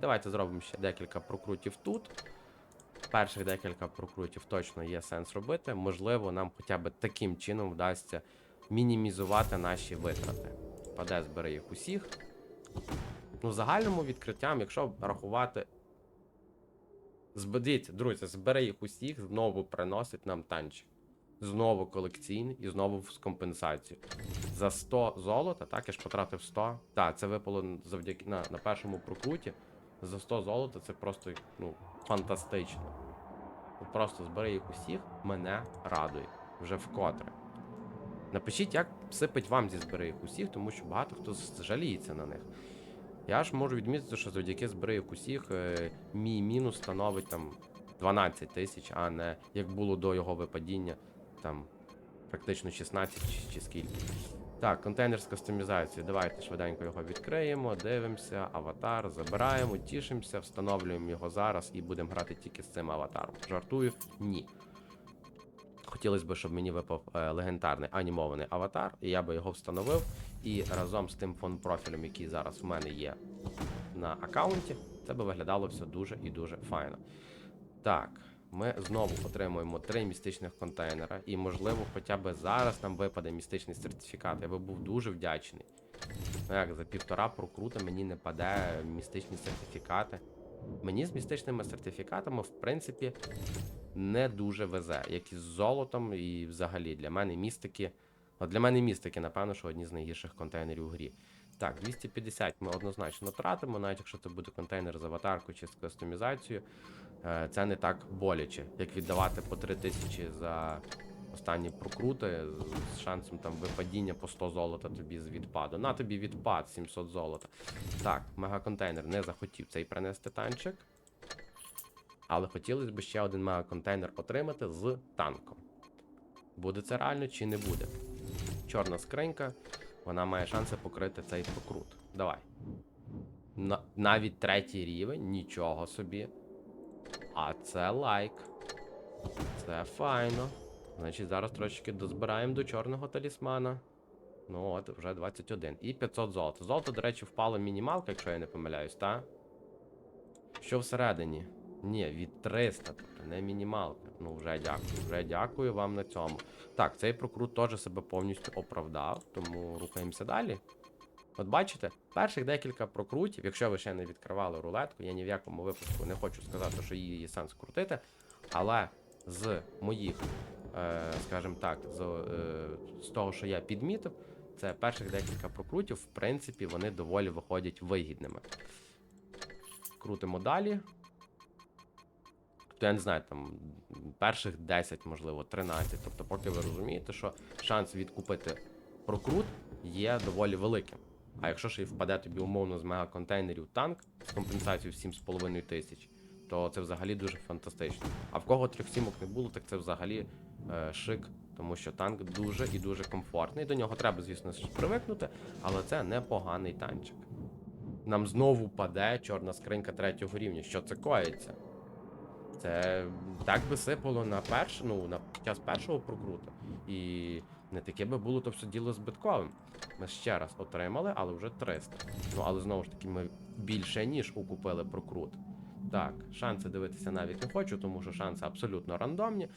Давайте зробимо ще декілька прокрутів тут. Перших декілька прокрутів точно є сенс робити. Можливо, нам хоча б таким чином вдасться мінімізувати наші витрати. Паде, збери їх усіх. Ну, загальному відкриттям, якщо рахувати. Зберіть, друзі, збери їх усіх, знову приносить нам танчик. Знову колекційний і знову з компенсацією. За 100 золота, так, я ж потратив 100. Так, це випало завдяки на, на першому прокруті. За 100 золота це просто ну, фантастично. Просто збери їх усіх, мене радує. Вже вкотре. Напишіть, як сипить вам зі збери їх усіх, тому що багато хто жаліється на них. Я ж можу відмітити, що завдяки збери їх усіх е, мій мінус становить там 12 тисяч, а не як було до його випадіння, там практично 16 чи, чи скільки. Так, контейнер з кастомізацією. Давайте швиденько його відкриємо, дивимося, аватар, забираємо, тішимося, встановлюємо його зараз і будемо грати тільки з цим аватаром. Жартую? Ні. Хотілося б, щоб мені випав е, легендарний анімований аватар, і я би його встановив. І разом з тим фон-профілем, який зараз в мене є на аккаунті, це би виглядало все дуже і дуже файно. Так, ми знову отримуємо три містичних контейнера, і, можливо, хоча б зараз нам випаде містичний сертифікат. Я би був дуже вдячний. Ну як за півтора прокрута мені не паде містичні сертифікати. Мені з містичними сертифікатами, в принципі, не дуже везе, як і з золотом, і взагалі для мене містики. От для мене містики, напевно, що одні з найгірших контейнерів у грі. Так, 250 ми однозначно тратимо, навіть якщо це буде контейнер з аватаркою чи з кастомізацією, це не так боляче, як віддавати по 3000 за останні прокрути з шансом там випадіння по 100 золота тобі з відпаду. На тобі відпад 700 золота. Так, мегаконтейнер не захотів цей принести танчик. Але хотілося б ще один мегаконтейнер отримати з танком. Буде це реально чи не буде? Чорна скринька, вона має шанси покрити цей прокрут. Давай. На, навіть третій рівень, нічого собі. А це лайк. Це файно. Значить, зараз трошки дозбираємо до чорного талісмана. Ну от, вже 21. І 500 золота. Золото, до речі, впало мінімалка, якщо я не помиляюсь, та? Що всередині? Ні, від 300, тобто не мінімалка. Ну, вже дякую. Вже дякую вам на цьому. Так, цей прокрут теж себе повністю оправдав, тому рухаємося далі. От бачите, перших декілька прокрутів, якщо ви ще не відкривали рулетку, я ні в якому випадку не хочу сказати, що її є сенс крутити. Але з моїх, е, скажімо так, з, е, з того, що я підмітив, це перших декілька прокрутів, в принципі, вони доволі виходять вигідними. Крутимо далі. Тобто, я не знаю, там перших 10, можливо, 13. Тобто, поки ви розумієте, що шанс відкупити прокрут є доволі великим. А якщо ще й впаде тобі умовно з мегаконтейнерів танк з компенсацією в 7,5 тисяч, то це взагалі дуже фантастично. А в кого трьох сімок не було, так це взагалі е, шик, тому що танк дуже і дуже комфортний. До нього треба, звісно, привикнути, але це непоганий танчик. Нам знову паде чорна скринька третього рівня. Що це коїться? Це так би сипало на перш, ну, на час першого прокрута. І не таке би було то все діло збитковим. Ми ще раз отримали, але вже 300. Ну, але знову ж таки, ми більше ніж укупили прокрут. Так, шанси дивитися навіть не хочу, тому що шанси абсолютно рандомні.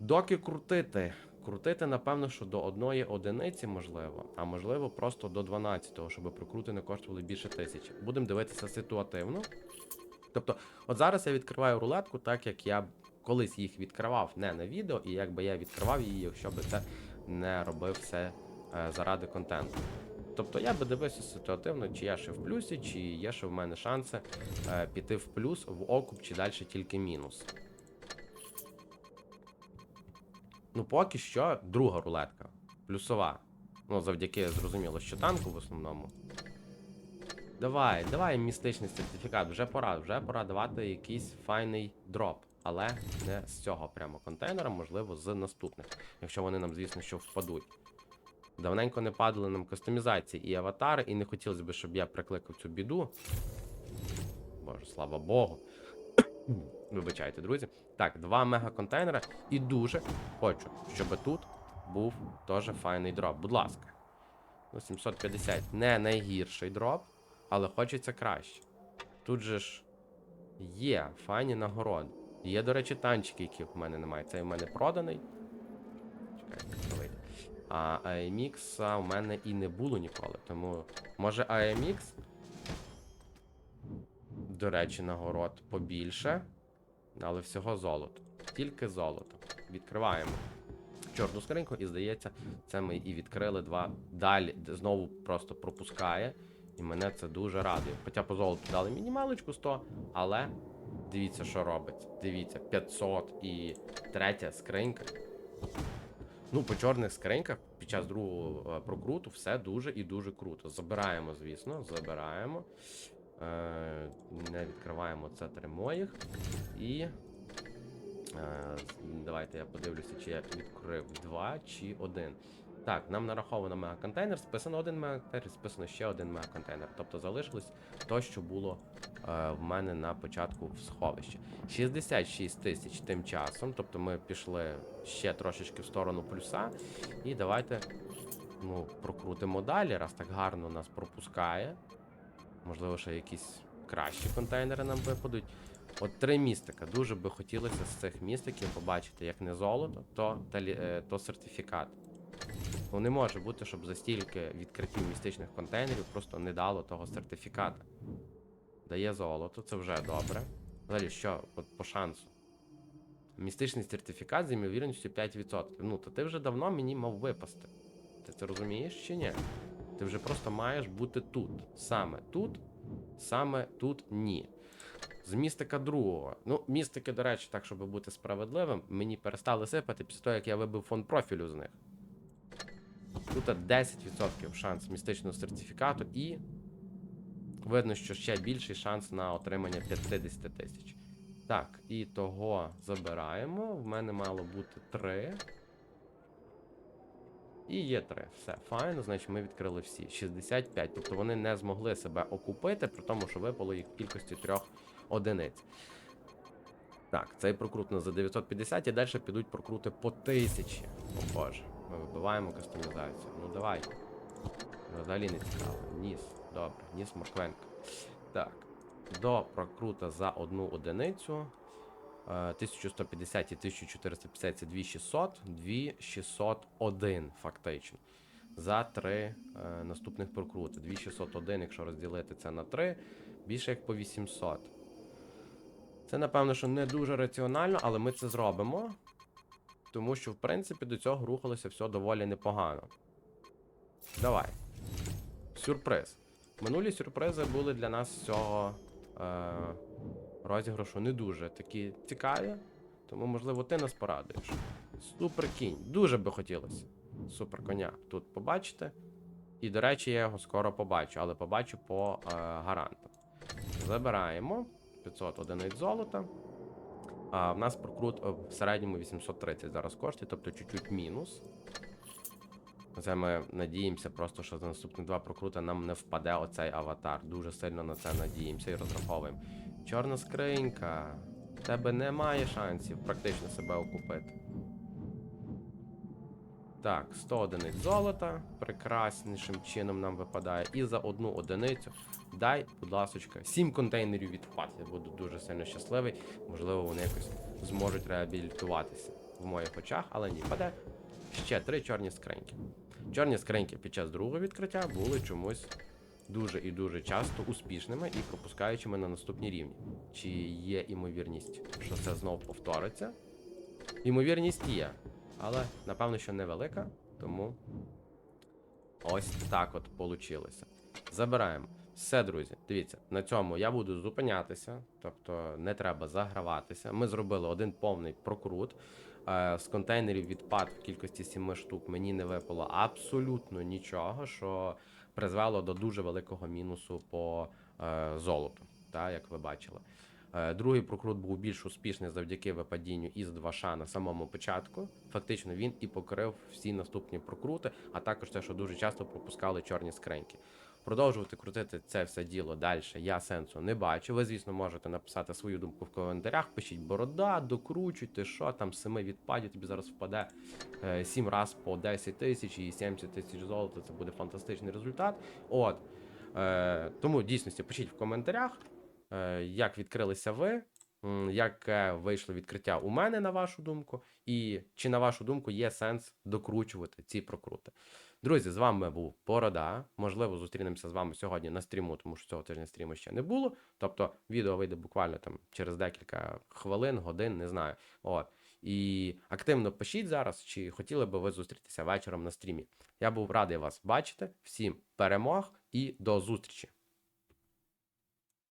Доки крутити. Крутити, напевно, що до одної одиниці можливо, а можливо просто до 12, щоб прокрути не коштували більше тисячі. Будемо дивитися ситуативно. Тобто, от зараз я відкриваю рулетку, так як я колись їх відкривав не на відео, і якби я відкривав її, якщо би це не робив все е, заради контенту. Тобто я би дивився ситуативно, чи я ще в плюсі, чи є ще в мене шанси е, піти в плюс, в окуп, чи далі тільки мінус. Ну, поки що друга рулетка. Плюсова. Ну, завдяки зрозуміло, що танку в основному. Давай, давай містичний сертифікат, вже пора, вже пора давати якийсь файний дроп. Але не з цього прямо контейнера, можливо, з наступних, якщо вони нам, звісно, що впадуть. Давненько не падали нам кастомізації і аватари, і не хотілося б, щоб я прикликав цю біду. Боже, слава Богу. Вибачайте, друзі. Так, два мега-контейнера. І дуже хочу, щоб тут був теж файний дроп. Будь ласка. Ну, 750 не найгірший дроп, але хочеться краще. Тут же ж є файні нагороди. Є, до речі, танчики, яких в мене немає. Цей в мене проданий. Вийде. А AMX у мене і не було ніколи. Тому може AMX. До речі, нагород побільше. Але всього золото. Тільки золото. Відкриваємо чорну скриньку, і здається, це ми і відкрили два. Далі знову просто пропускає. І мене це дуже радує. Хоча по золоту дали мінімалочку 100, але дивіться, що робить. Дивіться, 500 і третя скринька. Ну, по чорних скриньках під час другого е, прокруту все дуже і дуже круто. Забираємо, звісно, забираємо. Е, не відкриваємо це три моїх. І. Е, давайте я подивлюся, чи я відкрив два чи один. Так, нам нараховано мегаконтейнер, списано один мегаконтейнер, списано ще один мегаконтейнер. Тобто залишилось то, що було е, в мене на початку в сховищі. 66 тисяч тим часом. Тобто ми пішли ще трошечки в сторону плюса. І давайте ну, прокрутимо далі, раз так гарно нас пропускає. Можливо, ще якісь кращі контейнери нам випадуть. От три містика. Дуже би хотілося з цих містиків побачити, як не золото, то, талі- е, то сертифікат. Ну не може бути, щоб за стільки відкриттів містичних контейнерів просто не дало того сертифіката. Дає золото, це вже добре. Взагалі, що от по шансу? Містичний сертифікат з ймовірністю 5%. Ну, то ти вже давно мені мав випасти. Ти це розумієш чи ні? Ти вже просто маєш бути тут. Саме тут, саме тут ні. З містика другого. Ну, містики, до речі, так, щоб бути справедливим, мені перестали сипати після того, як я вибив фонд профілю з них. Тут 10% шанс містичного сертифікату і видно, що ще більший шанс на отримання 50 тисяч. Так, і того забираємо. В мене мало бути 3. І є 3. Все, файно, значить ми відкрили всі. 65. Тобто вони не змогли себе окупити, при тому, що випало їх в кількості трьох одиниць. Так, цей прокрутно за 950 і далі підуть прокрути по 1000. О боже. Вибиваємо кастомізацію. Ну давай. Взагалі не цікаво. Ніс. Добре, ніс морквенка. Так. До прокрута за одну одиницю. е, 1150 і 1450 це 2600, 2601 фактично. За три е, наступних прокрути. 2601, якщо розділити це на 3, більше як по 800. Це, напевно, що не дуже раціонально, але ми це зробимо. Тому що, в принципі, до цього рухалося все доволі непогано. Давай. Сюрприз. Минулі сюрпризи були для нас цього е, розіграшу не дуже такі цікаві. Тому, можливо, ти нас порадуєш. Супер кінь. Дуже би хотілося. Супер коня тут побачити. І, до речі, я його скоро побачу, але побачу по е, гарантам. Забираємо 500 одиниць золота. А в нас прокрут е, в середньому 830 зараз коштує, тобто чуть-чуть мінус. Це ми надіємося, просто що за наступні два прокрути нам не впаде оцей аватар. Дуже сильно на це надіємося і розраховуємо. Чорна скринька. В тебе немає шансів практично себе окупити. Так, 100 одиниць золота. Прекраснішим чином нам випадає. І за одну одиницю дай, будь ласочка, 7 контейнерів відпад. Я буду дуже сильно щасливий. Можливо, вони якось зможуть реабілітуватися в моїх очах, але ні, паде ще три чорні скриньки. Чорні скриньки під час другого відкриття були чомусь дуже і дуже часто успішними і пропускаючими на наступні рівні. Чи є імовірність, що це знов повториться? Імовірність є, але напевно, що невелика, тому ось так от получилося. Забираємо. Все, друзі, дивіться, на цьому я буду зупинятися, тобто не треба заграватися. Ми зробили один повний прокрут. Е, З контейнерів відпад в кількості 7 штук мені не випало абсолютно нічого, що призвело до дуже великого мінусу по е, золоту, та, як ви бачили. Е, Другий прокрут був більш успішний завдяки випадінню із 2 на самому початку. Фактично він і покрив всі наступні прокрути, а також те, що дуже часто пропускали чорні скриньки. Продовжувати крутити це все діло далі я сенсу не бачу. Ви, звісно, можете написати свою думку в коментарях. Пишіть борода, докручуйте, що там семи відпадів тобі зараз впаде е, 7 раз по 10 тисяч і 70 тисяч золота. Це буде фантастичний результат. От. Е, тому дійсності пишіть в коментарях. е, як відкрилися ви, яке вийшло відкриття у мене, на вашу думку, і чи, на вашу думку, є сенс докручувати ці прокрути. Друзі, з вами був Порода. Можливо, зустрінемося з вами сьогодні на стріму, тому що цього тижня стріму ще не було. Тобто відео вийде буквально там через декілька хвилин, годин, не знаю. От. І активно пишіть зараз, чи хотіли би ви зустрітися вечором на стрімі. Я був радий вас бачити. Всім перемог і до зустрічі!